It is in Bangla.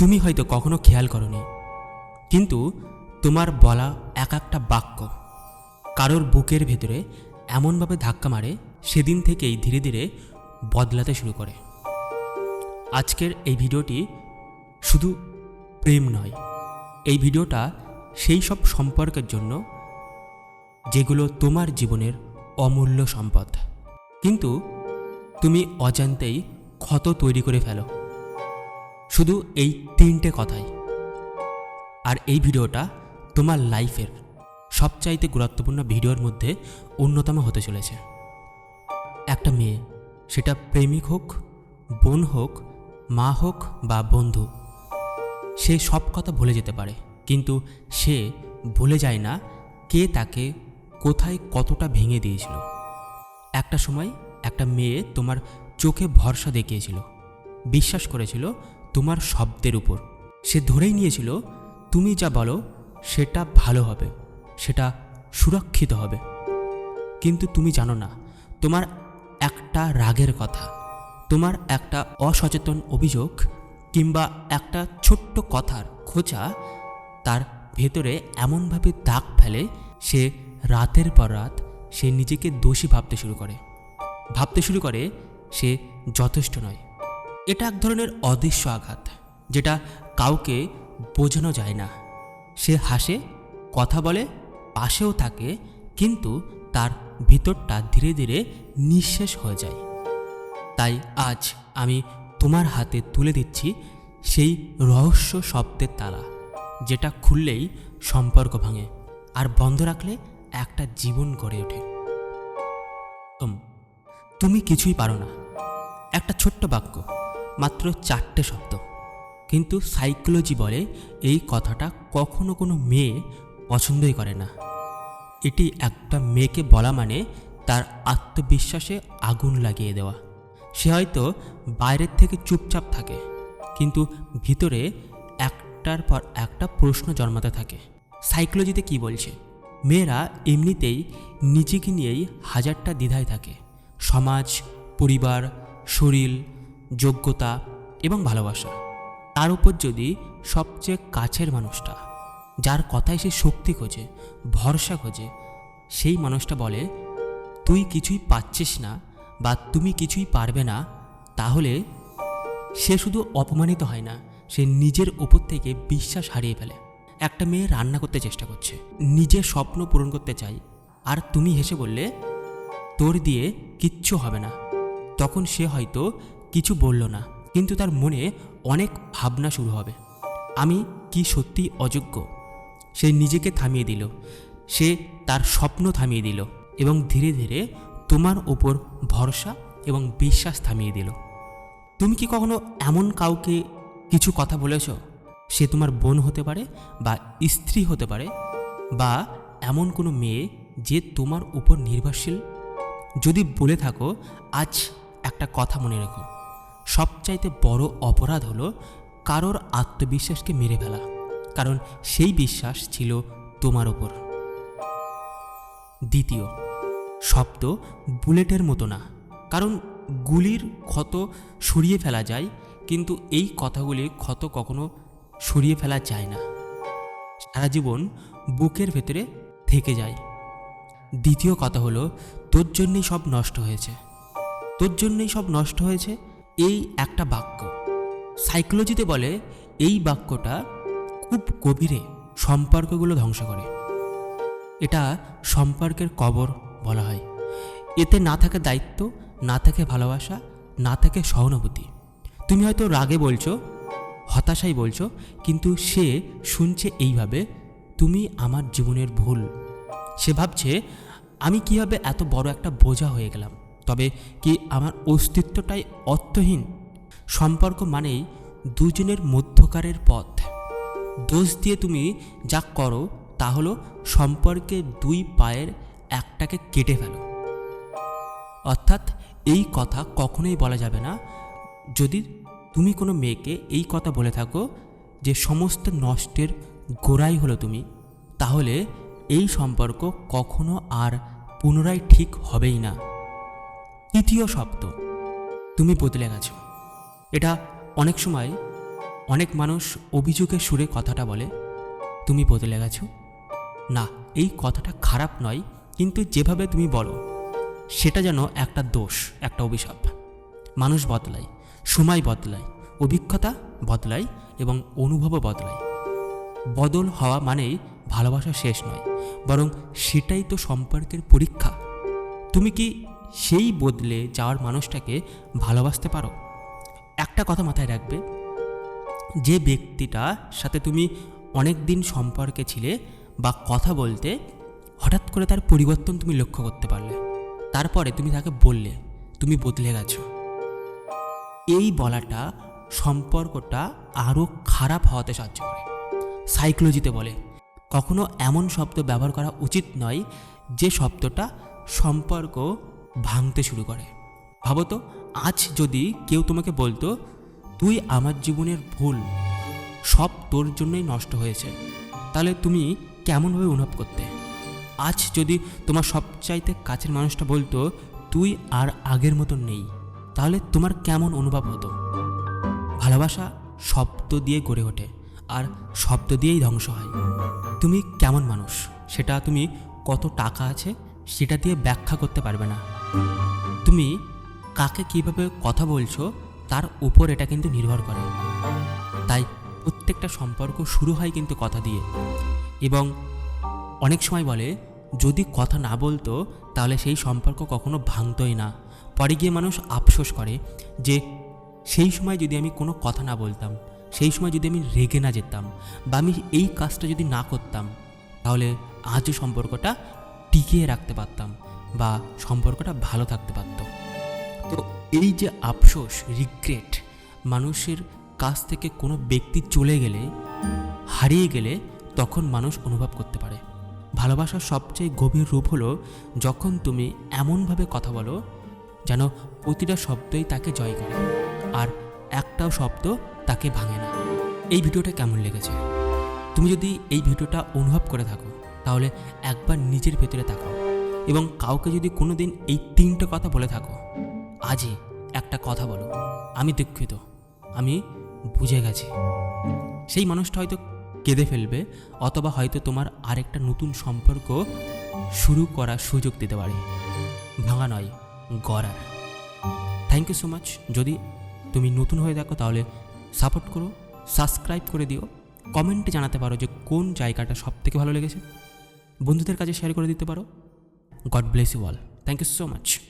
তুমি হয়তো কখনো খেয়াল করনি, কিন্তু তোমার বলা এক একটা বাক্য কারোর বুকের ভেতরে এমনভাবে ধাক্কা মারে, সেদিন থেকেই ধীরে ধীরে বদলাতে শুরু করে। আজকের এই ভিডিওটি শুধু প্রেম নয়, এই ভিডিওটা সেই সব সম্পর্কের জন্য যেগুলো তোমার জীবনের অমূল্য সম্পদ। কিন্তু তুমি অজান্তেই ক্ষত তৈরি করে ফেলো। শুধু এই তিনটে কথাই। আর এই ভিডিওটা তোমার লাইফের সবচাইতে গুরুত্বপূর্ণ ভিডিওর মধ্যে অন্যতম হতে চলেছে। একটা মেয়ে, সেটা প্রেমিক হোক, বোন হোক, মা হোক বা বন্ধু, সে সব কথা ভুলে যেতে পারে। কিন্তু সে ভুলে যায় না কে তাকে কোথায় কতটা ভেঙে দিয়েছিল। একটা সময় একটা মেয়ে তোমার চোখে ভরসা দেখিয়েছিল, বিশ্বাস করেছিল তোমার শব্দের উপর। সে ধরেই নিয়েছিল, তুমি যা বলো, সেটা ভালো হবে, সেটা সুরক্ষিত হবে। কিন্তু তুমি জানো না, তোমার একটা রাগের কথা, তোমার একটা অসচেতন অভিযোগ কিংবা একটা ছোট্ট কথার খোঁচা তার ভেতরে এমনভাবে দাগ ফেলে, সে রাতের পর রাত সে নিজেকে দোষী ভাবতে শুরু করে। ভাবতে শুরু করে সে যথেষ্ট নয়। এটা এক ধরনের অদৃশ্য আঘাত, যেটা কাউকে বোঝানো যায় না। সে হাসে, কথা বলে, পাশেও থাকে, কিন্তু তার ভিতরটা ধীরে ধীরে নিঃশেষ হয়ে যায়। তাই আজ আমি তোমার হাতে তুলে দিচ্ছি সেই রহস্য শব্দের তালা যেটা খুললেই সম্পর্ক ভাঙে আর বন্ধ রাখলে একটা জীবন গড়ে ওঠে। তুমি কিছুই পারো না। একটা ছোট্ট বাক্য। মাত্র চারটে শব্দ। কিন্তু সাইকোলজি বলে এই কথাটা কখনো কোনো মেয়ে পছন্দই করে না। এটি একটা মেয়েকে বলা মানে তার আত্মবিশ্বাসে আগুন লাগিয়ে দেওয়া। সে হয়তো বাইরের থেকে চুপচাপ থাকে, কিন্তু ভিতরে একটার পর একটা প্রশ্ন জন্মাতে থাকে। সাইকোলজিতে কি বলছে? মেয়েরা এমনিতেই নিজেকে নিয়েই হাজারটা দ্বিধায় থাকে। সমাজ, পরিবার, শরীর যোগ্যতা এবং ভালোবাসা। তার উপর যদি সবচেয়ে কাছের মানুষটা, যার কথায় সে শক্তি খোঁজে, ভরসা খোঁজে, সেই মানুষটা বলে, তুই কিছুই পাচ্ছিস না বা তুমি কিছুই পারবে না, তাহলে সে শুধু অপমানিত হয় না, সে নিজের ওপর থেকে বিশ্বাস হারিয়ে ফেলে। একটা মেয়ে রান্না করতে চেষ্টা করছে নিজের স্বপ্ন পূরণ করতে চাই আর তুমি হেসে বললে, তোর দিয়ে কিচ্ছু হবে না। তখন সে হয়তো কিছু বলল না, কিন্তু তার মনে অনেক ভাবনা শুরু হবে। আমি কি সত্যি অযোগ্য? সে নিজেকে থামিয়ে দিল, সে তার স্বপ্ন থামিয়ে দিল এবং ধীরে ধীরে তোমার ওপর ভরসা এবং বিশ্বাস থামিয়ে দিল। তুমি কি কখনো এমন কাউকে কিছু কথা বলেছ? সে তোমার বোন হতে পারে বা স্ত্রী হতে পারে বা এমন কোনো মেয়ে যে তোমার উপর নির্ভরশীল? যদি বলে থাকো, আজ একটা কথা মনে রেখো। সবচাইতে বড় অপরাধ হলো কারোর আত্মবিশ্বাসকে মেরে ফেলা, কারণ সেই বিশ্বাস ছিল তোমার ওপর। দ্বিতীয়, শব্দ বুলেটের মতো না, কারণ গুলির ক্ষত সরিয়ে ফেলা যায়, কিন্তু এই কথাগুলি ক্ষত কখনো সরিয়ে ফেলা যায় না। সারা জীবন বুকের ভেতরে থেকে যায়। দ্বিতীয় কথা হলো, তোর জন্যই সব নষ্ট হয়েছে। তোর জন্যই সব নষ্ট হয়েছে এই একটা বাক্য। সাইকোলজিতে বলে, এই বাক্যটা খুব গভীরে সম্পর্কগুলো ধ্বংস করে। এটা সম্পর্কের কবর বলা হয়। এতে না থাকে দায়িত্ব, না থাকে ভালোবাসা, না থাকে সহানুভূতি। তুমি হয়তো রাগে বলছো, হতাশাই বলছো, কিন্তু সে শুনছে এইভাবে, তুমি আমার জীবনের ভুল। সে ভাবছে, আমি কীভাবে এত বড় একটা বোঝা হয়ে গেলাম? তবে কি আমার অস্তিত্বটাই অর্থহীন? সম্পর্ক মানেই দুজনের মধ্যকারের পথ। দোষ দিয়ে তুমি যা করো, তা হলো সম্পর্কে দুই পায়ের একটাকে কেটে ফেলো। অর্থাৎ এই কথা কখনোই বলা যাবে না। যদি তুমি কোনো মেয়েকে এই কথা বলে থাকো যে সমস্ত নষ্টের গোড়াই হলো তুমি, তাহলে এই সম্পর্ক কখনো আর পুনরায় ঠিক হবেই না। তৃতীয় শব্দ। তুমি বদলে গেছো। এটা অনেক সময় অনেক মানুষ অভিযোগের সুরে কথাটা বলে, তুমি বদলে গেছো? না, এই কথাটা খারাপ নয়, কিন্তু যেভাবে তুমি বলো, সেটা যেন একটা দোষ, একটা অভিশাপ। মানুষ বদলায়, সময় বদলায়, অভিজ্ঞতা বদলায় এবং অনুভবও বদলায়। বদল হওয়া মানেই ভালোবাসা শেষ নয়, বরং সেটাই তো সম্পর্কের পরীক্ষা। তুমি কি সেই বদলে যাওয়ার মানুষটাকে ভালোবাসতে পারো। একটা কথা মাথায় রাখবে, যে ব্যক্তিটার সাথে তুমি অনেক দিন সম্পর্কে ছিলে বা কথা বলতে, হঠাৎ করে তার পরিবর্তন তুমি লক্ষ্য করতে পারলে। তারপরে তুমি তাকে বললে, তুমি বদলে গেছো। এই বলাটা সম্পর্কটা আরও খারাপ হওয়াতে সাহায্য করে। সাইকোলজিতে বলে, কখনো এমন শব্দ ব্যবহার করা উচিত নয় যে শব্দটা সম্পর্ক ভাঙতে শুরু করে। ভাবো তো, আজ যদি কেউ তোমাকে বলতো, তুই আমার জীবনের ভুল, সব তোর জন্যই নষ্ট হয়েছে তাহলে তুমি কেমনভাবে অনুভব করতে? আজ যদি তোমার সবচাইতে কাছের মানুষটা বলতো, তুই আর আগের মতন নেই তাহলে তোমার কেমন অনুভব হতো? ভালোবাসা শব্দ দিয়ে গড়ে ওঠে, আর শব্দ দিয়েই ধ্বংস হয়। তুমি কেমন মানুষ, সেটা তুমি কত টাকা আছে, সেটা দিয়ে ব্যাখ্যা করতে পারবে না। তুমি কাকে কীভাবে কথা বলছো তার উপর এটা কিন্তু নির্ভর করে। তাই প্রত্যেকটা সম্পর্ক শুরু হয় কিন্তু কথা দিয়ে। এবং অনেক সময় বলে, যদি কথা না বলতো, তাহলে সেই সম্পর্ক কখনো ভাঙতোই না। পরে গিয়ে মানুষ আফসোস করে যে, সেই সময় যদি আমি কোনো কথা না বলতাম, সেই সময় যদি আমি রেগে না যেতাম, বা আমি এই কাজটা যদি না করতাম, তাহলে আজও সম্পর্কটা টিকিয়ে রাখতে পারতাম। বা সম্পর্কটা ভালো থাকতে পারতো। তো এই যে আফসোস রিগ্রেট মানুষের কাছ থেকে কোনো ব্যক্তি চলে গেলে, হারিয়ে গেলে তখন মানুষ অনুভব করতে পারে। ভালোবাসার সবচেয়ে গভীর রূপ হলো যখন তুমি এমনভাবে কথা বলো যেন প্রতিটা শব্দই তাকে জয় করে, আর একটাও শব্দ তাকে ভাঙে না। এই ভিডিওটা কেমন লেগেছে? তুমি যদি এই ভিডিওটা অনুভব করে থাকো, তাহলে একবার নিজের ভেতরে তাকাও। এবং কাউকে যদি কোনো দিন এই তিনটে কথা বলে থাকো, আজই একটা কথা বলো। আমি দুঃখিত, আমি বুঝে গেছি। সেই মানুষটা হয়তো কেঁদে ফেলবে, অথবা হয়তো তোমার আরেকটা নতুন সম্পর্ক শুরু করার সুযোগ দিতে পারে। ভাঙা নয় গড়ার থ্যাংক ইউ সো মাচ যদি তুমি নতুন হয়ে থাকো, তাহলে সাপোর্ট করো সাবস্ক্রাইব করে দিও। কমেন্টে জানাতে পারো যে কোন জায়গাটা সব থেকে ভালো লেগেছে। বন্ধুদের কাছে শেয়ার করে দিতে পারো। God bless you all. Thank you so much.